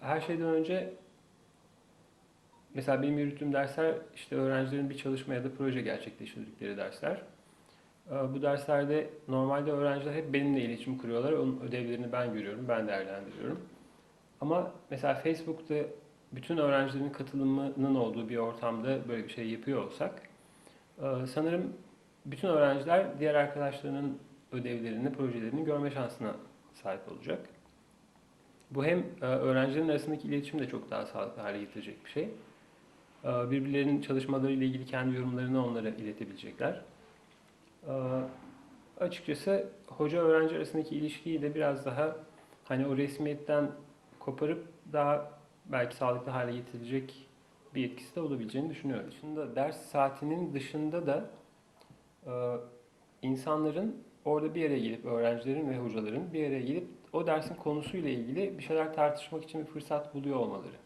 Her şeyden önce mesela benim yürüttüğüm dersler işte öğrencilerin bir çalışma ya da proje gerçekleştirdikleri dersler. Bu derslerde normalde öğrenciler hep benimle iletişim kuruyorlar. Onun ödevlerini ben görüyorum, ben değerlendiriyorum. Ama mesela Facebook'ta bütün öğrencilerin katılımının olduğu bir ortamda böyle bir şey yapıyor olsak sanırım bütün öğrenciler diğer arkadaşlarının ödevlerini, projelerini görme şansına sahip olacak. Bu hem e, öğrencilerin arasındaki iletişimi de çok daha sağlıklı hale getirecek bir şey. E, Birbirlerinin çalışmalarıyla ilgili kendi yorumlarını onlara iletebilecekler. E, Açıkçası hoca öğrenci arasındaki ilişkiyi de biraz daha hani o resmiyetten koparıp daha belki sağlıklı hale getirecek bir etkisi de olabileceğini düşünüyorum. Dışında ders saatinin dışında da insanların orada bir araya gelip öğrencilerin ve hocaların bir araya gelip o dersin konusuyla ilgili bir şeyler tartışmak için bir fırsat buluyor olmaları.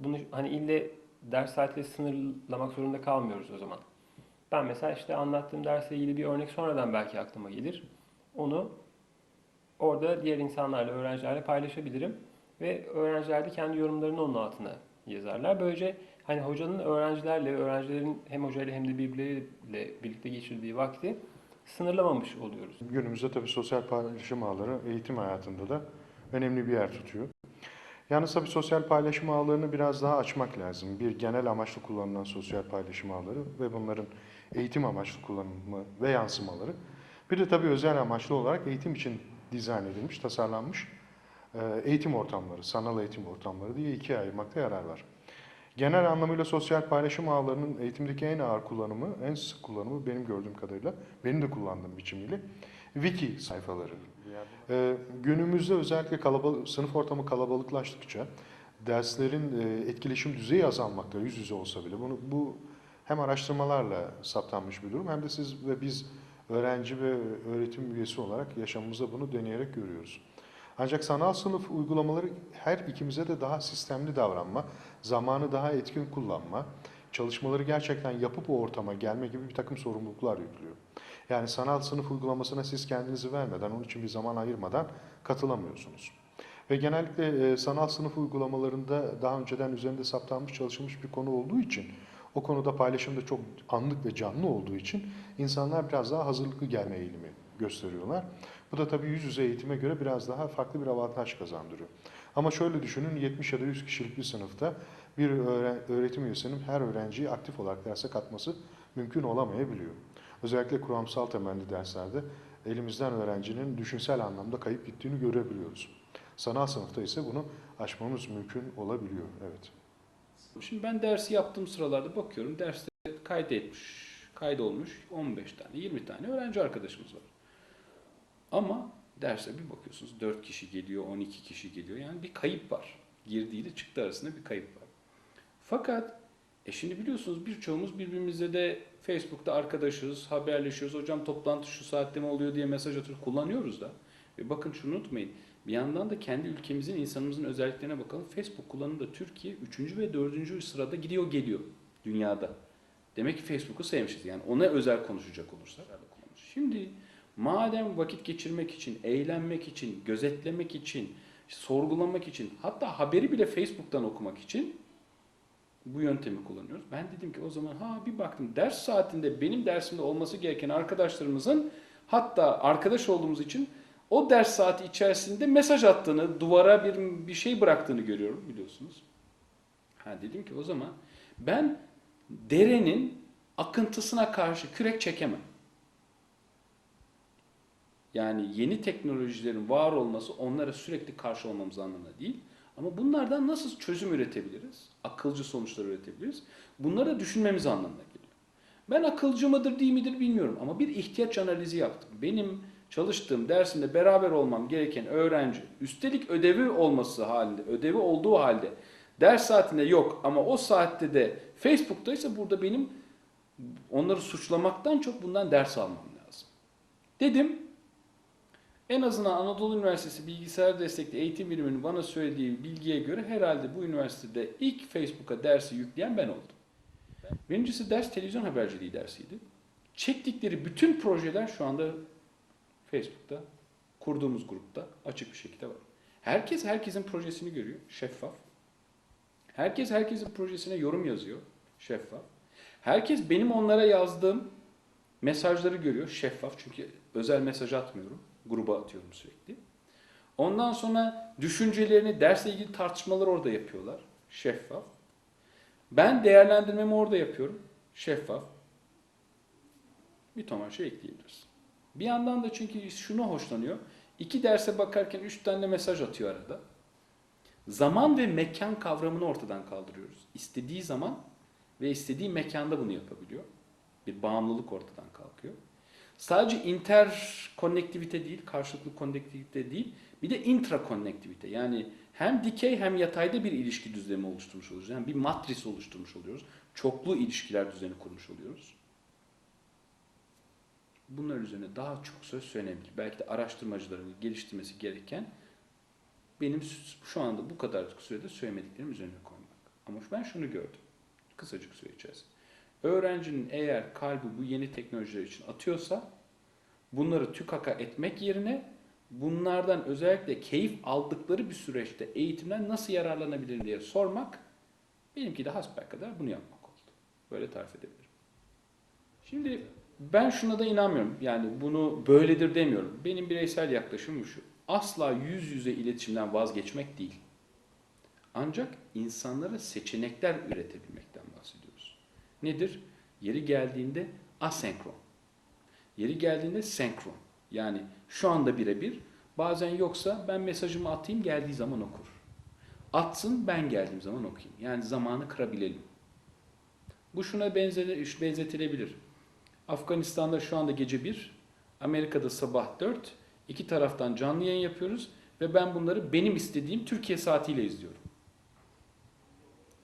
Bunu hani ille ders saatiyle sınırlamak zorunda kalmıyoruz o zaman. Ben mesela işte anlattığım dersle ilgili bir örnek sonradan belki aklıma gelir. Onu orada diğer insanlarla, öğrencilerle paylaşabilirim ve öğrenciler de kendi yorumlarını onun altına yazarlar. Böylece hani hocanın öğrencilerle, öğrencilerin hem hocayla hem de birbirleriyle birlikte geçirdiği vakti sınırlamamış oluyoruz. Günümüzde tabii sosyal paylaşım ağları eğitim hayatında da önemli bir yer tutuyor. Yalnız tabii sosyal paylaşım ağlarını biraz daha açmak lazım. Bir genel amaçlı kullanılan sosyal paylaşım ağları ve bunların eğitim amaçlı kullanımı ve yansımaları. Bir de tabii özel amaçlı olarak eğitim için dizayn edilmiş, tasarlanmış e, eğitim ortamları, sanal eğitim ortamları diye ikiye ayırmakta yarar var. Genel anlamıyla sosyal paylaşım ağlarının eğitimdeki en ağır kullanımı, en sık kullanımı benim gördüğüm kadarıyla, benim de kullandığım biçimiyle wiki sayfaları. Ee, günümüzde özellikle kalabalık, sınıf ortamı kalabalıklaştıkça derslerin e, etkileşim düzeyi azalmakta yüz yüze olsa bile bunu bu hem araştırmalarla saptanmış bir durum hem de siz ve biz öğrenci ve öğretim üyesi olarak yaşamımızda bunu deneyerek görüyoruz. Ancak sanal sınıf uygulamaları her ikimize de daha sistemli davranma, zamanı daha etkin kullanma, çalışmaları gerçekten yapıp o ortama gelme gibi bir takım sorumluluklar yüklüyor. Yani sanal sınıf uygulamasına siz kendinizi vermeden, onun için bir zaman ayırmadan katılamıyorsunuz. Ve genellikle e, sanal sınıf uygulamalarında daha önceden üzerinde saptanmış çalışılmış bir konu olduğu için, o konuda paylaşım da çok anlık ve canlı olduğu için insanlar biraz daha hazırlıklı gelme eğilimi gösteriyorlar. Bu da tabii yüz yüze eğitime göre biraz daha farklı bir avantaj kazandırıyor. Ama şöyle düşünün 70 ya da 100 kişilik bir sınıfta bir öğre- öğretim üyesinin her öğrenciyi aktif olarak derse katması mümkün olamayabiliyor. Özellikle kuramsal temelli derslerde elimizden öğrencinin düşünsel anlamda kayıp gittiğini görebiliyoruz. Sanal sınıfta ise bunu aşmamız mümkün olabiliyor. Evet. Şimdi ben dersi yaptığım sıralarda bakıyorum derste kaydetmiş, kaydolmuş 15 tane, 20 tane öğrenci arkadaşımız var. Ama derse bir bakıyorsunuz 4 kişi geliyor, 12 kişi geliyor. Yani bir kayıp var. Girdiğiyle çıktı arasında bir kayıp var. Fakat e şimdi biliyorsunuz birçoğumuz birbirimizle de Facebook'ta arkadaşız, haberleşiyoruz. Hocam toplantı şu saatte mi oluyor diye mesaj atıyoruz. Kullanıyoruz da. Ve bakın şunu unutmayın. Bir yandan da kendi ülkemizin, insanımızın özelliklerine bakalım. Facebook kullanımında Türkiye 3. ve 4. sırada gidiyor geliyor dünyada. Demek ki Facebook'u sevmişiz. Yani ona özel konuşacak olursak. Şimdi madem vakit geçirmek için, eğlenmek için, gözetlemek için, sorgulamak için, hatta haberi bile Facebook'tan okumak için bu yöntemi kullanıyoruz. Ben dedim ki o zaman ha bir baktım ders saatinde benim dersimde olması gereken arkadaşlarımızın hatta arkadaş olduğumuz için o ders saati içerisinde mesaj attığını, duvara bir bir şey bıraktığını görüyorum biliyorsunuz. Ha dedim ki o zaman ben derenin akıntısına karşı kürek çekemem. Yani yeni teknolojilerin var olması onlara sürekli karşı olmamız anlamına değil. Ama bunlardan nasıl çözüm üretebiliriz? Akılcı sonuçlar üretebiliriz. Bunları düşünmemiz anlamına geliyor. Ben akılcı mıdır değil midir bilmiyorum ama bir ihtiyaç analizi yaptım. Benim çalıştığım dersimde beraber olmam gereken öğrenci üstelik ödevi olması halinde, ödevi olduğu halde ders saatinde yok ama o saatte de Facebook'taysa burada benim onları suçlamaktan çok bundan ders almam lazım. Dedim en azından Anadolu Üniversitesi Bilgisayar Destekli Eğitim Biriminin bana söylediği bilgiye göre herhalde bu üniversitede ilk Facebook'a dersi yükleyen ben oldum. Birincisi ders televizyon haberciliği dersiydi. Çektikleri bütün projeler şu anda Facebook'ta, kurduğumuz grupta açık bir şekilde var. Herkes herkesin projesini görüyor, şeffaf. Herkes herkesin projesine yorum yazıyor, şeffaf. Herkes benim onlara yazdığım mesajları görüyor, şeffaf. Çünkü özel mesaj atmıyorum, gruba atıyorum sürekli. Ondan sonra düşüncelerini, dersle ilgili tartışmaları orada yapıyorlar, şeffaf. Ben değerlendirmemi orada yapıyorum, şeffaf. Bir ton şey ekleyebiliriz. Bir yandan da çünkü şunu hoşlanıyor. İki derse bakarken üç tane mesaj atıyor arada. Zaman ve mekan kavramını ortadan kaldırıyoruz. İstediği zaman ve istediği mekanda bunu yapabiliyor. Bir bağımlılık ortadan kalkıyor. Sadece interkonnektivite değil, karşılıklı konnektivite değil, bir de intrakonnektivite. Yani hem dikey hem yatayda bir ilişki düzlemi oluşturmuş oluyoruz. Yani bir matris oluşturmuş oluyoruz. Çoklu ilişkiler düzeni kurmuş oluyoruz. Bunlar üzerine daha çok söz söylenebilir. Belki de araştırmacıların geliştirmesi gereken benim şu anda bu kadar sürede söylemediklerim üzerine koymak. Ama ben şunu gördüm. Kısacık süre içerisinde. Öğrencinin eğer kalbi bu yeni teknolojiler için atıyorsa bunları tükaka etmek yerine bunlardan özellikle keyif aldıkları bir süreçte eğitimden nasıl yararlanabilir diye sormak benimki de hasbelkader bunu yapmak oldu. Böyle tarif edebilirim. Şimdi ben şuna da inanmıyorum. Yani bunu böyledir demiyorum. Benim bireysel yaklaşımım şu. Asla yüz yüze iletişimden vazgeçmek değil. Ancak insanlara seçenekler üretebilmekten. Nedir? Yeri geldiğinde asenkron. Yeri geldiğinde senkron. Yani şu anda birebir. Bazen yoksa ben mesajımı atayım geldiği zaman okur. Atsın ben geldiğim zaman okuyayım. Yani zamanı kırabilelim. Bu şuna benzeri- benzetilebilir. Afganistan'da şu anda gece 1, Amerika'da sabah 4. İki taraftan canlı yayın yapıyoruz ve ben bunları benim istediğim Türkiye saatiyle izliyorum.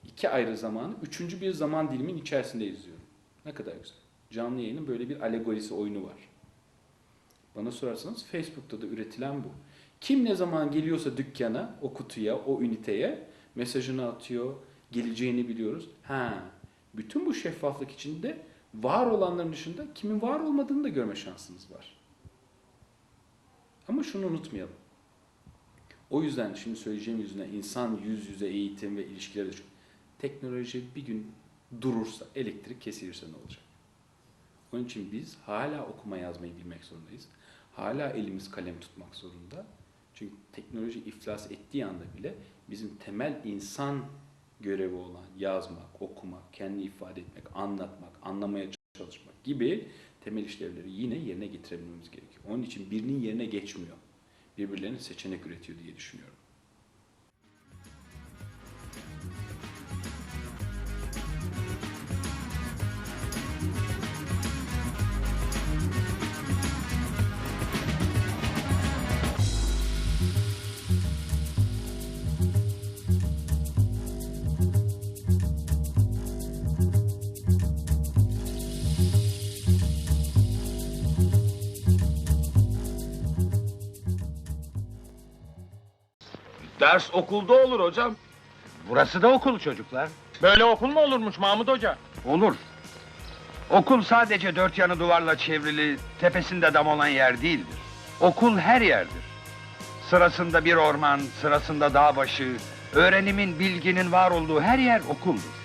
İki ayrı zamanı, üçüncü bir zaman dilimin içerisinde izliyorum. Ne kadar güzel. Canlı yayının böyle bir alegorisi, oyunu var. Bana sorarsanız Facebook'ta da üretilen bu. Kim ne zaman geliyorsa dükkana, o kutuya, o üniteye mesajını atıyor, geleceğini biliyoruz. Ha, bütün bu şeffaflık içinde var olanların dışında kimin var olmadığını da görme şansınız var. Ama şunu unutmayalım. O yüzden şimdi söyleyeceğim yüzüne insan yüz yüze eğitim ve ilişkileri de çok. Teknoloji bir gün durursa, elektrik kesilirse ne olacak? Onun için biz hala okuma yazmayı bilmek zorundayız. Hala elimiz kalem tutmak zorunda. Çünkü teknoloji iflas ettiği anda bile bizim temel insan görevi olan yazmak, okumak, kendini ifade etmek, anlatmak, anlamaya çalışmak gibi temel işlevleri yine yerine getirebilmemiz gerekiyor. Onun için birinin yerine geçmiyor. Birbirlerine seçenek üretiyor diye düşünüyorum. Ders okulda olur hocam. Burası da okul çocuklar. Böyle okul mu olurmuş Mahmut Hoca? Olur. Okul sadece dört yanı duvarla çevrili, tepesinde dam olan yer değildir. Okul her yerdir. Sırasında bir orman, sırasında dağ başı, öğrenimin, bilginin var olduğu her yer okuldur.